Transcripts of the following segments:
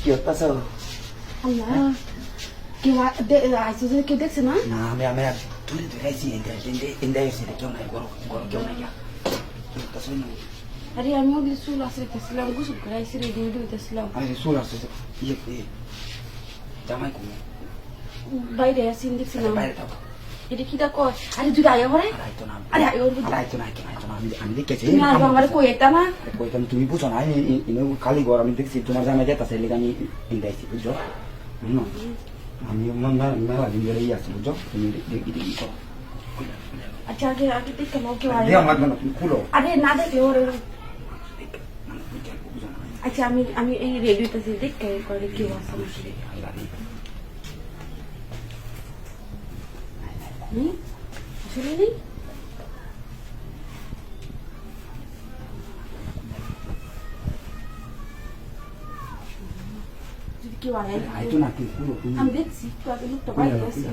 কি হতাছ আল্লাহ কেউ আ- দে- আইসো যে কেউ দেখছে না না আমি আমি আর তুলে ধরে আইছি এনতে এনতে এনতে এসে কেউ নাই গরম গরম কেউ নাই কি হতাছ না আরে আমিও কিছু চুল আসতেছিলাম গোসল করে আইসি রেডি রেডি হইতেছিলাম আমি সুর আসছে ইয়ে জামাই কমে বাইরে আসি দেখছিলাম বাইরে থাকো এটা কি কয় আরে তুই আয়া আর আইতো না আরে আয় ওর আর আইতো না আইতো না আইতো না আমি আমি দেখেছি তুমি আগে আমার কই এটা না কইতাম তুমি বুঝো না ইনো খালি ঘর আমি দেখছি তোমার জামাই যেতেছে লেগে আমি এনতে আইছি বুঝছ হুম আমি মেলা দিন ধরে ইয়ে বুঝছ তুমি দেখি দেখি করো আচ্ছা আগে আগে দেখতে নাও কেউ দেওয়া না তুমি খুলো আরে না ওর মানে না আচ্ছা আমি আমি এই রেডি দেখতে করে কেউ আসে যদি কেউ আয় আমি দেখছি আগে লোকটা বাইরে আসছে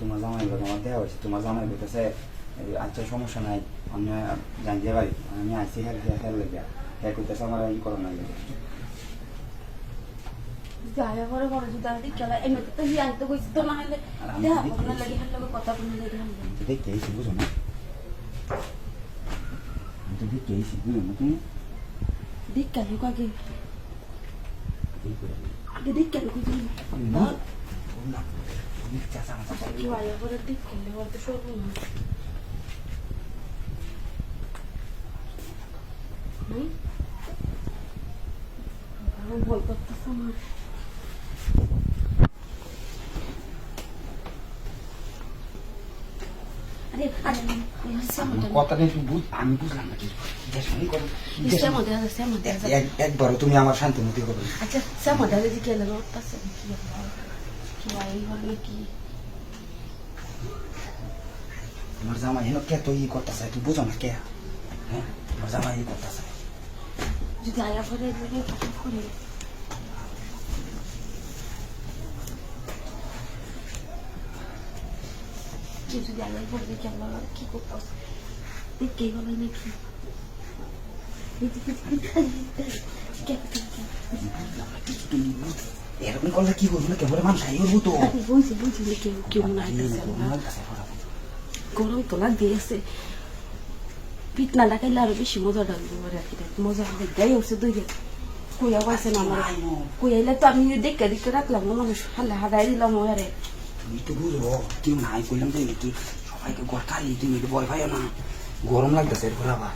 তোমার জামাই বাবা আমার দেওয়া হয়েছে তোমার জামাই বলতেছে আচ্ছা সমস্যা নাই আমি জানিয়ে পারি আমি আইসি হ্যাঁ হ্যাঁ হ্যাঁ লেগে। হ্যাঁ করতেছে আমার ই করো না যায়া করে বড় যদি আমি এমনি তো হি আনতে কইছি তো না হলে আর দেখি। আপনার লাগে হার লগে কথা বলে আমি তো না তুমি দেখ কেন আগে দেখ কেন না না কি আয়া করে দেখ কেন ওর সব না হুম ভয় করতেছ আমার আরে আরে আমার কথাটা একটু বুঝ আমি বুঝলাম না কিছু। একবারও তুমি আমার শান্তি মতো করো আচ্ছা শ্যামা যায় কি লাগে করতেছে কি হবে? কি তোমার জামাই হেন কে তো ই করতেছে তুই বুঝো না কে? হ্যাঁ তোমার জামাই ই করতেছে। যদি আয়া যদি কথা করে কেউ যদি দেখি আমরা কি করতেছে দেখে গেল নাকি? এরকম করলে কি করব না কেবল মানুষ আই করব তো। বুঝছি বুঝছি কেউ কেউ না এই গরম তো আছে। পিট না ডাকাইলে আরও বেশি মজা ডাকবে আর কি মজা গাই উঠছে দুই কইয়া পাইছে না আমার। কইয়াইলে তো আমি দেখে দেখে রাখলাম না মানুষ হালে হাদাই দিলাম ওয়ারে তুমি তো বুঝো কেউ নাই করলাম তো নাকি সবাইকে ঘর কালি তুমি একটু ভয় পাইও না। গরম লাগতেছে এরপরে আবার।